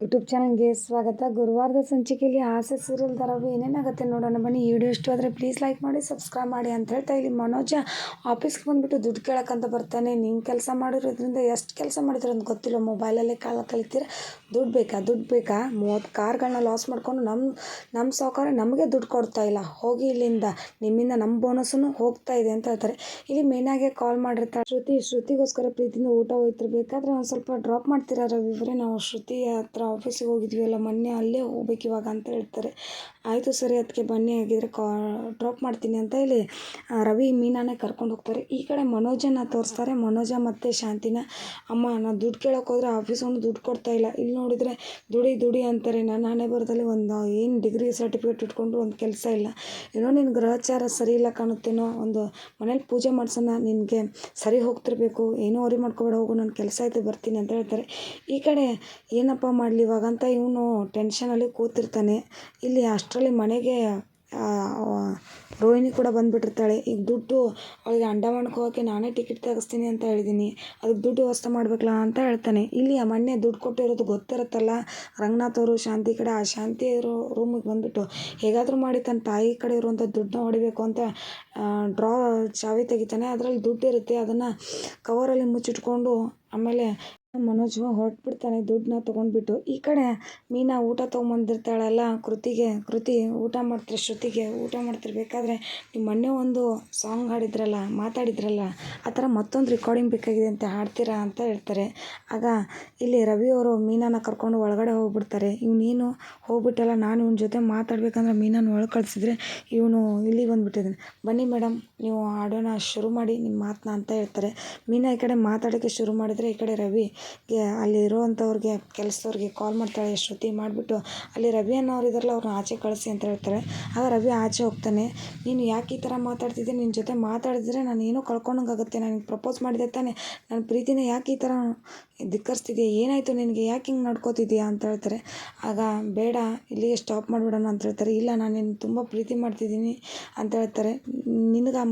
YouTube ಚಾನಲ್ಗೆ ಸ್ವಾಗತ. ಗುರುವಾರದ ಸಂಚಿಕೆಯಲ್ಲಿ ಹಾಸ್ಯ ಸೀರಿಯಲ್ ಧಾರಾವಾಹಿ ಏನೇನಾಗುತ್ತೆ ನೋಡೋಣ ಬನ್ನಿ. ಈ ವಿಡಿಯೋ ಇಷ್ಟ ಆದರೆ ಪ್ಲೀಸ್ ಲೈಕ್ ಮಾಡಿ ಸಬ್ಸ್ಕ್ರೈಬ್ ಮಾಡಿ ಅಂತ ಹೇಳ್ತಾ ಇಲ್ಲಿ ಮನೋಜ ಆಫೀಸ್ಗೆ ಬಂದುಬಿಟ್ಟು ದುಡ್ಡು ಕೇಳೋಕ್ಕಂತ ಬರ್ತಾನೆ. ನಿಮ್ಮ ಕೆಲಸ ಮಾಡಿರೋದ್ರಿಂದ ಎಷ್ಟು ಕೆಲಸ ಮಾಡಿದ್ರು ಅಂತ ಗೊತ್ತಿಲ್ಲ. ಮೊಬೈಲಲ್ಲೇ ಕಾಲ ಕಲಿತೀರ ದುಡ್ಡು ಬೇಕಾ? ದುಡ್ಡು ಬೇಕಾ? ಮೂವತ್ತು ಕಾರ್ಗಳನ್ನ ಲಾಸ್ ಮಾಡ್ಕೊಂಡು ನಮ್ಮ ನಮ್ಮ ಸಾವುಕಾರ ನಮಗೆ ದುಡ್ಡು ಕೊಡ್ತಾ ಇಲ್ಲ. ಹೋಗಿ ಇಲ್ಲಿಂದ ನಿಮ್ಮಿಂದ ನಮ್ಮ ಬೋನಸ್ಸೂ ಹೋಗ್ತಾ ಇದೆ ಅಂತ ಹೇಳ್ತಾರೆ. ಇಲ್ಲಿ ಮೇನಾಗೆ ಕಾಲ್ ಮಾಡಿರ್ತಾರೆ ಶ್ರುತಿ. ಶ್ರುತಿಗೋಸ್ಕರ ಪ್ರೀತಿಯಿಂದ ಊಟ ಹೋಯ್ತಿರ್ಬೇಕಾದ್ರೆ ಒಂದು ಸ್ವಲ್ಪ ಡ್ರಾಪ್ ಮಾಡ್ತಿರೋ ರವಿವರೇ ನಾವು ಶ್ರುತಿ ಹತ್ರ ಆಫೀಸಿಗೆ ಹೋಗಿದ್ವಿ ಅಲ್ಲ ಮೊನ್ನೆ ಅಲ್ಲೇ ಹೋಗ್ಬೇಕು ಇವಾಗ ಅಂತ ಹೇಳ್ತಾರೆ. ಆಯಿತು ಸರಿ ಅದಕ್ಕೆ ಬನ್ನಿ ಆಗಿದ್ರೆ ಕಾ ಡ್ರಾಪ್ ಮಾಡ್ತೀನಿ ಅಂತ ಹೇಳಿ ರವಿ ಮೀನಾನೇ ಕರ್ಕೊಂಡು ಹೋಗ್ತಾರೆ. ಈ ಕಡೆ ಮನೋಜನ ತೋರಿಸ್ತಾರೆ. ಮನೋಜ ಮತ್ತು ಶಾಂತಿನ, ಅಮ್ಮ, ನಾನು ದುಡ್ಡು ಕೇಳೋಕೆ ಹೋದರೆ ಒಂದು ದುಡ್ಡು ಕೊಡ್ತಾ ಇಲ್ಲ. ಇಲ್ಲಿ ನೋಡಿದರೆ ದುಡಿ ದುಡಿ ಅಂತಾರೆ. ನಾನು ಹಣೆ ಬರದಲ್ಲಿ ಒಂದು, ಏನು ಡಿಗ್ರಿ ಸರ್ಟಿಫಿಕೇಟ್ ಇಟ್ಕೊಂಡು ಒಂದು ಕೆಲಸ ಇಲ್ಲ. ಏನೋ ನಿನ್ನ ಗ್ರಹಚಾರ ಸರಿ ಇಲ್ಲ ಕಾಣುತ್ತೇನೋ, ಒಂದು ಮನೇಲಿ ಪೂಜೆ ಮಾಡ್ಸೋಣ, ನಿನಗೆ ಸರಿ ಹೋಗ್ತಿರ್ಬೇಕು. ಏನೋ ಅರಿ ಮಾಡ್ಕೊಬೇಡ, ಹೋಗು ನನ್ನ ಕೆಲಸ ಐತೆ ಬರ್ತೀನಿ ಅಂತ ಹೇಳ್ತಾರೆ. ಈ ಕಡೆ, ಏನಪ್ಪ ಮಾಡಲಿ ಇವಾಗ ಅಂತ ಇವನು ಟೆನ್ಷನಲ್ಲಿ ಕೂತಿರ್ತಾನೆ. ಇಲ್ಲಿ ಅಷ್ಟರಲ್ಲಿ ಮನೆಗೆ ರೋಹಿಣಿ ಕೂಡ ಬಂದುಬಿಟ್ಟಿರ್ತಾಳೆ. ಈಗ ದುಡ್ಡು ಅವಳಿಗೆ ಅಂಡಮಾನಕ್ಕೆ ಹೋಗೋಕ್ಕೆ ನಾನೇ ಟಿಕೆಟ್ ತೆಗೆಸ್ತೀನಿ ಅಂತ ಹೇಳಿದ್ದೀನಿ ಅದಕ್ಕೆ ದುಡ್ಡು ವ್ಯವಸ್ಥೆ ಮಾಡಬೇಕಲ್ಲ ಅಂತ ಹೇಳ್ತಾನೆ. ಇಲ್ಲಿ ಆ ಮೊನ್ನೆ ದುಡ್ಡು ಕೊಟ್ಟಿರೋದು ಗೊತ್ತಿರುತ್ತಲ್ಲ? ರಂಗನಾಥ್ ಅವರು, ಶಾಂತಿ ಕಡೆ, ಆ ಶಾಂತಿ ಇರೋ ರೂಮಿಗೆ ಬಂದುಬಿಟ್ಟು ಹೇಗಾದರೂ ಮಾಡಿ ತನ್ನ ತಾಯಿ ಕಡೆ ಇರುವಂಥ ದುಡ್ಡನ್ನ ಹೊಡಿಬೇಕು ಅಂತ ಡ್ರಾ ಚಾವಿ ತೆಗಿತಾನೆ. ಅದರಲ್ಲಿ ದುಡ್ಡು ಇರುತ್ತೆ. ಅದನ್ನು ಕವರಲ್ಲಿ ಮುಚ್ಚಿಟ್ಕೊಂಡು ಆಮೇಲೆ ಮನೋಜ್ ಹೊರಟ್ಬಿಡ್ತಾನೆ ದುಡ್ಡನ್ನ ತೊಗೊಂಡ್ಬಿಟ್ಟು. ಈ ಕಡೆ ಮೀನಾ ಊಟ ತೊಗೊಂಬಂದಿರ್ತಾಳಲ್ಲ, ಕೃತಿಗೆ. ಕೃತಿ, ಊಟ ಮಾಡ್ತಾರೆ ಶ್ರುತಿಗೆ ಊಟ ಮಾಡ್ತಿರ್ಬೇಕಾದ್ರೆ ನೀವು ಮೊನ್ನೆ ಒಂದು ಸಾಂಗ್ ಹಾಡಿದ್ರಲ್ಲ, ಮಾತಾಡಿದ್ರಲ್ಲ, ಆ ಥರ ಮತ್ತೊಂದು ರೆಕಾರ್ಡಿಂಗ್ ಬೇಕಾಗಿದೆ ಅಂತ ಹಾಡ್ತೀರಾ ಅಂತ ಹೇಳ್ತಾರೆ. ಆಗ ಇಲ್ಲಿ ರವಿ ಅವರು ಮೀನಾನ ಕರ್ಕೊಂಡು ಒಳಗಡೆ ಹೋಗ್ಬಿಡ್ತಾರೆ. ನೀನು ಹೋಗ್ಬಿಟ್ಟಲ್ಲ, ನಾನು ಇವನ ಜೊತೆ ಮಾತಾಡ್ಬೇಕಂದ್ರೆ ಮೀನಾನ ಒಳಗೆ ಕಳಿಸಿದ್ರೆ ಇವನು ಇಲ್ಲಿ ಬಂದುಬಿಟ್ಟಿದ್ದಾನೆ ಬನ್ನಿ ಮೇಡಮ್ ನೀವು ಹಾಡೋಣ ಶುರು ಮಾಡಿ ನಿಮ್ಮ ಮಾತನ್ನ ಅಂತ ಹೇಳ್ತಾರೆ. ಮೀನಾ ಈ ಕಡೆ ಮಾತಾಡೋಕ್ಕೆ ಶುರು ಮಾಡಿದರೆ ಈ ಕಡೆ ರವಿ ಅಲ್ಲಿರುವಂಥವ್ರಿಗೆ ಕೆಲಸದವ್ರಿಗೆ ಕಾಲ್ ಮಾಡ್ತಾಳೆ ಶ್ರುತಿ ಮಾಡಿಬಿಟ್ಟು ಅಲ್ಲಿ ರವಿ ಅನ್ನೋರು ಇದ್ರಲ್ಲ ಅವ್ರನ್ನ ಆಚೆ ಕಳಿಸಿ ಅಂತ ಹೇಳ್ತಾರೆ. ಆಗ ರವಿ ಆಚೆ ಹೋಗ್ತಾನೆ. ನೀನು ಯಾಕೆ ಈ ಥರ ಮಾತಾಡ್ತಿದ್ದೆ? ನಿನ್ನ ಜೊತೆ ಮಾತಾಡಿದ್ರೆ ನಾನು ಏನೋ ಕಳ್ಕೊಂಡಂಗಾಗುತ್ತೆ. ನನಗೆ ಪ್ರಪೋಸ್ ಮಾಡಿದೆ ತಾನೆ. ನನ್ನ ಪ್ರೀತಿನ ಯಾಕೆ ಈ ಥರ ಧಿಕ್ಕರಿಸ್ತಿದ್ಯಾ? ಏನಾಯಿತು ನಿನಗೆ? ಯಾಕೆ ಹಿಂಗೆ ನಡ್ಕೋತಿದ್ಯಾ ಅಂತ ಹೇಳ್ತಾರೆ. ಆಗ ಬೇಡ, ಇಲ್ಲಿಗೆ ಸ್ಟಾಪ್ ಮಾಡಿಬಿಡೋಣ ಅಂತ ಹೇಳ್ತಾರೆ. ಇಲ್ಲ, ನಾನು ನಿನ್ನ ತುಂಬ ಪ್ರೀತಿ ಮಾಡ್ತಿದ್ದೀನಿ ಅಂತ ಹೇಳ್ತಾರೆ. ನಿನಗೆ ಆ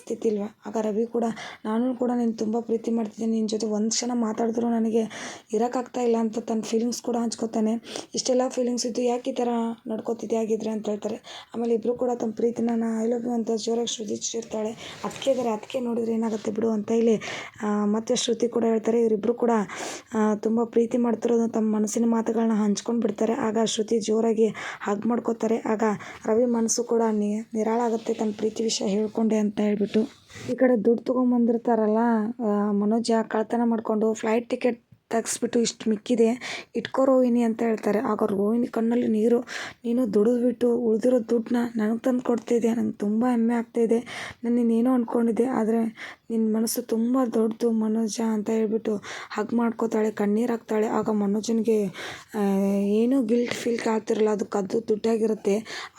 ಸ್ಥಿತಿ ಇಲ್ವಾ? ಆಗ ರವಿ ಕೂಡ, ನಾನು ಕೂಡ ನಿನ್ನ ತುಂಬ ಪ್ರೀತಿ ಮಾಡ್ತಿದ್ದೀನಿ. ನಿನ್ನ ಜೊತೆ ಒಂದು ಕ್ಷಣ ಮಾತಾಡಿದ್ರು, ನನಗೆ ಇರೋಕ್ಕಾಗ್ತಾ ಇಲ್ಲ ಅಂತ ತನ್ನ ಫೀಲಿಂಗ್ಸ್ ಕೂಡ ಹಂಚ್ಕೋತಾನೆ. ಇಷ್ಟೆಲ್ಲ ಫೀಲಿಂಗ್ಸ್ ಇತ್ತು ಯಾಕೆ ಈ ಥರ ನಡ್ಕೋತಿದ್ದೆ ಆಗಿದ್ರೆ ಅಂತ ಹೇಳ್ತಾರೆ. ಆಮೇಲೆ ಇಬ್ಬರು ಕೂಡ ತಮ್ಮ ಪ್ರೀತಿನ, ನಾ ಐ ಲವ್ ಯು ಅಂತ ಜೋರಾಗಿ ಶ್ರುತಿಸಿರ್ತಾಳೆ ಅದಕ್ಕೆ ಇದ್ದಾರೆ ಅದಕ್ಕೆ ನೋಡಿದ್ರೆ ಏನಾಗುತ್ತೆ ಬಿಡು ಅಂತ ಇಲ್ಲಿ ಮತ್ತೆ ಶ್ರುತಿ ಕೂಡ ಹೇಳ್ತಾರೆ ಇವರಿಬ್ಬರು ಕೂಡ ತುಂಬ ಪ್ರೀತಿ ಮಾಡ್ತಿರೋದು ತಮ್ಮ ಮನಸ್ಸಿನ ಮಾತುಗಳನ್ನ ಹಂಚ್ಕೊಂಡು ಬಿಡ್ತಾರೆ. ಆಗ ಶ್ರುತಿ ಜೋರಾಗಿ ಹಗ್ ಮಾಡ್ಕೋತಾರೆ. ಆಗ ರವಿ ಮನಸ್ಸು ಕೂಡ ನಿರಾಳಾಗುತ್ತೆ ತನ್ನ ಪ್ರೀತಿ ವಿಷಯ ಹೇಳ್ಕೊಂಡೆ ಅಂತ ಹೇಳ್ಬಿಟ್ಟು. ಈ ಕಡೆ ದುಡ್ಡು ತೊಗೊಂಬಂದಿರ್ತಾರಲ್ಲ ಮನೋಜ ಕಳ್ತನ ಮಾಡಿಕೊಂಡು ಫ್ಲೈಟ್ ಟಿಕೆಟ್ ತೆಗ್ಸ್ಬಿಟ್ಟು ಇಷ್ಟು ಮಿಕ್ಕಿದೆ, ಇಟ್ಕೋ ರೋಹಿಣಿ ಅಂತ ಹೇಳ್ತಾರೆ. ಆಗ ರೋಹಿಣಿ ಕಣ್ಣಲ್ಲಿ ನೀರು, ನೀನು ದುಡಿದ್ಬಿಟ್ಟು ಉಳಿದಿರೋ ದುಡ್ಡನ್ನ ನನಗೆ ತಂದು ಕೊಡ್ತಿದ್ದೆ ನಂಗೆ ತುಂಬ ಹೆಮ್ಮೆ ಆಗ್ತಾಯಿದೆ ನಾನು ನೀನೇನೋ ಅಂದ್ಕೊಂಡಿದ್ದೆ ಆದರೆ ನಿನ್ನ ಮನಸ್ಸು ತುಂಬ ದೊಡ್ಡದು ಮನೋಜ ಅಂತ ಹೇಳ್ಬಿಟ್ಟು ಹಗ್ ಮಾಡ್ಕೋತಾಳೆ, ಕಣ್ಣೀರು ಹಾಕ್ತಾಳೆ. ಆಗ ಮನೋಜನಿಗೆ ಏನೂ ಗಿಲ್ಟ್ ಫೀಲ್ ಆಗ್ತಿರಲ್ಲ, ಅದು ಕದ್ದು ದುಡ್ಡಾಗಿರುತ್ತೆ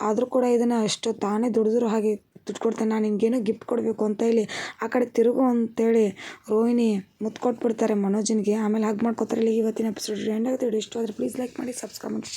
ಆದರೂ ಕೂಡ ಇದನ್ನು ಅಷ್ಟು ತಾನೇ ದುಡಿದ್ರು ಹಾಗೆ ದುಡ್ಡು ಕೊಡ್ತೇನೆ, ನಾನು ನಿನಗೇನೋ ಗಿಫ್ಟ್ ಕೊಡಬೇಕು ಅಂತ ಹೇಳಿ ಆ ಕಡೆ ತಿರುಗು ಅಂತೇಳಿ ರೋಹಿಣಿ ಮುತ್ತು ಕೊಟ್ಬಿಡ್ತಾರೆ ಮನೋಜನಿಗೆ. ಆಮೇಲೆ ಹಗ್ ಮಾಡ್ಕೋತಾರೆ ಇವತ್ತಿನ ಎಪಿಸೋಡ್ ಎಂಡ್ ಆಗುತ್ತೆ ಇಷ್ಟ ಆದರೆ ಪ್ಲೀಸ್ ಲೈಕ್ ಮಾಡಿ ಸಬ್ಸ್ಕ್ರೈಬ್ ಮಾಡಿ.